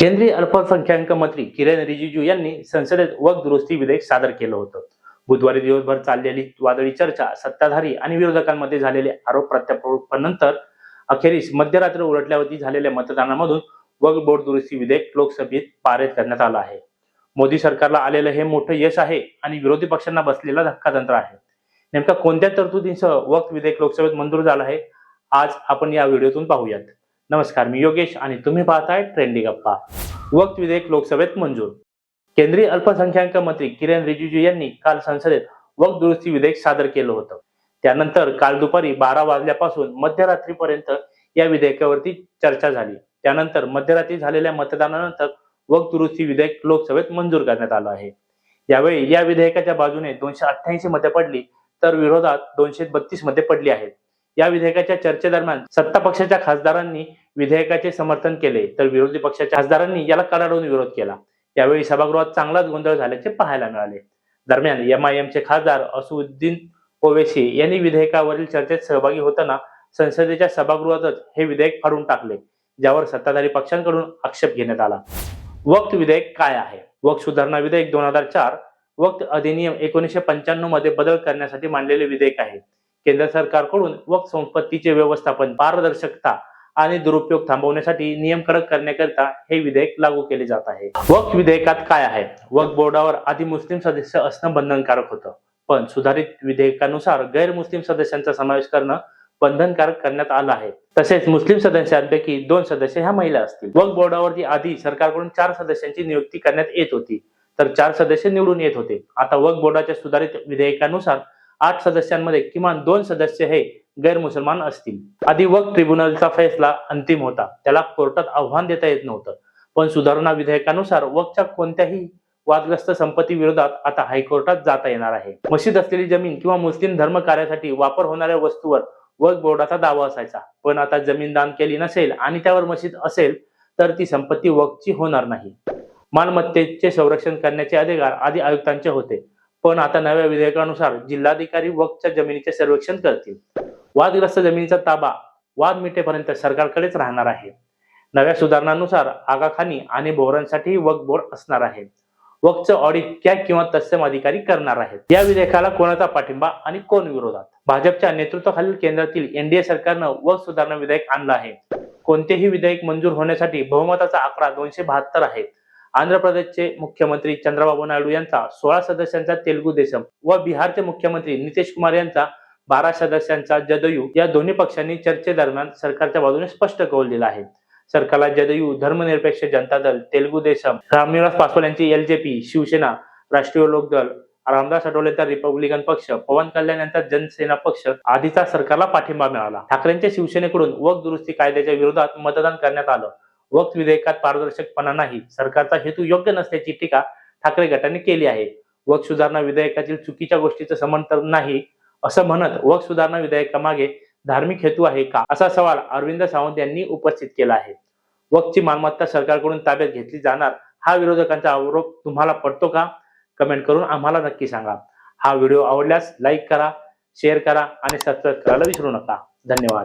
केंद्रीय अल्पसंख्याक मंत्री किरेन रिजिजू यांनी संसदेत वक दुरुस्ती विधेयक सादर केलं होतं. बुधवारी दिवसभर चाललेली वादळी चर्चा सत्ताधारी आणि विरोधकांमध्ये झालेले आरोप प्रत्यारोपानंतर अखेरीस मध्यरात्र उलटल्यावरती झालेल्या मतदानामधून वक बोर्ड दुरुस्ती विधेयक लोकसभेत पारित करण्यात आलं आहे. मोदी सरकारला आलेलं हे मोठं यश आहे आणि विरोधी पक्षांना बसलेला धक्कातंत्र आहे. नेमका कोणत्या तरतुदींसह वक विधेयक लोकसभेत मंजूर झालं आहे आज आपण या व्हिडिओतून पाहूयात. नमस्कार मी योगेश आणि तुम्ही पाहताय ट्रेंडिंग गप्पा. वक्त विधेयक लोकसभेत मंजूर. केंद्रीय अल्पसंख्याक मंत्री किरण रिजिजू यांनी काल संसदेत वक्त दुरुस्ती विधेयक सादर केलं होतं. त्यानंतर काल दुपारी बारा वाजल्यापासून मध्यरात्रीपर्यंत या विधेयकावरती चर्चा झाली. त्यानंतर मध्यरात्री झालेल्या मतदानानंतर वक्त दुरुस्ती विधेयक लोकसभेत मंजूर करण्यात आलं आहे. यावेळी या विधेयकाच्या बाजूने दोनशे अठ्ठ्याऐंशी मते पडली तर विरोधात दोनशे बत्तीस मते पडली आहेत. या विधेयकाच्या चर्चेदरम्यान सत्ता पक्षाच्या खासदारांनी विधेयकाचे समर्थन केले तर विरोधी पक्षाच्या खासदारांनी याला कडाडून विरोध केला. यावेळी सभागृहात चांगलाच गोंधळ झाल्याचे पाहायला मिळाले. दरम्यान एमआयएमचे खासदार असुद्दीन ओवेसी यांनी विधेयकावरील चर्चेत सहभागी होताना संसदेच्या सभागृहातच हे विधेयक फाडून टाकले ज्यावर सत्ताधारी पक्षांकडून आक्षेप घेण्यात आला. वक्त विधेयक काय आहे? वक्त सुधारणा विधेयक दोन हजार चार वक्त अधिनियम एकोणीसशे पंच्याण्णवमध्ये बदल करण्यासाठी मांडलेले विधेयक आहे. केंद्र सरकारकडून वक्त संपत्तीचे व्यवस्थापन पारदर्शकता आणि दुरुपयोग थांबवण्यासाठी नियम कडक करण्याकरिता हे विधेयक लागू केले जात आहे. वक्फ विधेयकात काय आहे? वक्फ बोर्डावर आधी मुस्लिम सदस्य असणं बंधनकारक होतं. पण सुधारित विधेयकानुसार गैरमुस्लिम सदस्यांचा समावेश करणं बंधनकारक करण्यात आलं आहे. तसेच मुस्लिम सदस्यांपैकी दोन सदस्य ह्या महिला असतील. वक्फ बोर्डावरती आधी सरकारकडून चार सदस्यांची नियुक्ती करण्यात येत होती. तर चार सदस्य निवडून येत होते. आता वक्फ बोर्डाच्या सुधारित विधेयकानुसार आठ सदस्यांमध्ये किमान दोन सदस्य हे गैरमुसलमान असतील. आधी ट्रिब्युनलचा फैसला अंतिम होता. त्याला कोर्टात आव्हान देता येत नव्हतं. पण सुधारणा विधेयकानुसार वकच्या कोणत्याही वादग्रस्त संपत्ती विरोधात आता हायकोर्टात जाता येणार आहे. मशीद असलेली जमीन किंवा मुस्लिम धर्म कार्यासाठी वापर होणाऱ्या वस्तूवर वक बोर्डाचा दावा असायचा. पण आता जमीन दान केली नसेल आणि त्यावर मशीद असेल तर ती संपत्ती वकची होणार नाही. मालमत्तेचे संरक्षण करण्याचे अधिकार आधी आयुक्तांचे होते. पण आता नव्या विधेयकानुसार जिल्हाधिकारी वकच्या जमिनीचे सर्वेक्षण करतील. वादग्रस्त जमिनीचा ताबा वाद मिटेपर्यंत सरकारकडेच राहणार आहे. नव्या सुधारणांनुसार आगाखानी आणि बोहरांसाठी वक्फ बोर्ड असणार आहे. वक्फचं ऑडिट क्या किंवा तत्सम अधिकारी करणार आहेत. या विधेयकाला कोणाचा पाठिंबा आणि कोण विरोधात? भाजपच्या नेतृत्वाखालील केंद्रातील एनडीए सरकारनं वक्फ सुधारणा विधेयक आणलं आहे. कोणतेही विधेयक मंजूर होण्यासाठी बहुमताचा आकडा दोनशे बहात्तर आहे आंध्र प्रदेशचे मुख्यमंत्री चंद्रबाबू नायडू यांचा सोळा सदस्यांचा तेलुगू देशम व बिहारचे मुख्यमंत्री नितीश कुमार यांचा बारा सदस्यांचा जदयू या दोन्ही पक्षांनी चर्चेदरम्यान सरकारच्या बाजूने स्पष्ट कौल दिला आहे. सरकारला जदयू धर्मनिरपेक्ष जनता दल तेलुगू देशम रामनिवास पासवान यांची एलजेपी शिवसेना राष्ट्रीय लोक दल रामदास तर रिपब्लिकन पक्ष पवन कल्याण यांचा जनसेना पक्ष आधीचा सरकारला पाठिंबा मिळाला. ठाकरेंच्या शिवसेनेकडून वक दुरुस्ती कायद्याच्या विरोधात मतदान करण्यात आलं. वक्त विधेयकात पारदर्शकपणा नाही. सरकारचा हेतू योग्य नसल्याची टीका ठाकरे गटाने केली आहे. वक सुधारणा विधेयकातील चुकीच्या गोष्टीचं समर्थन नाही असं म्हणत वक सुधारणा विधेयकामागे धार्मिक हेतू आहे का? असा सवाल अरविंद सावंत यांनी उपस्थित केला आहे. वकची मालमत्ता सरकारकडून ताब्यात घेतली जाणार हा विरोधकांचा आरोप तुम्हाला पडतो का? कमेंट करून आम्हाला नक्की सांगा. हा व्हिडिओ आवडल्यास लाईक करा शेअर करा आणि सबस्क्राईब करायला विसरू नका. धन्यवाद.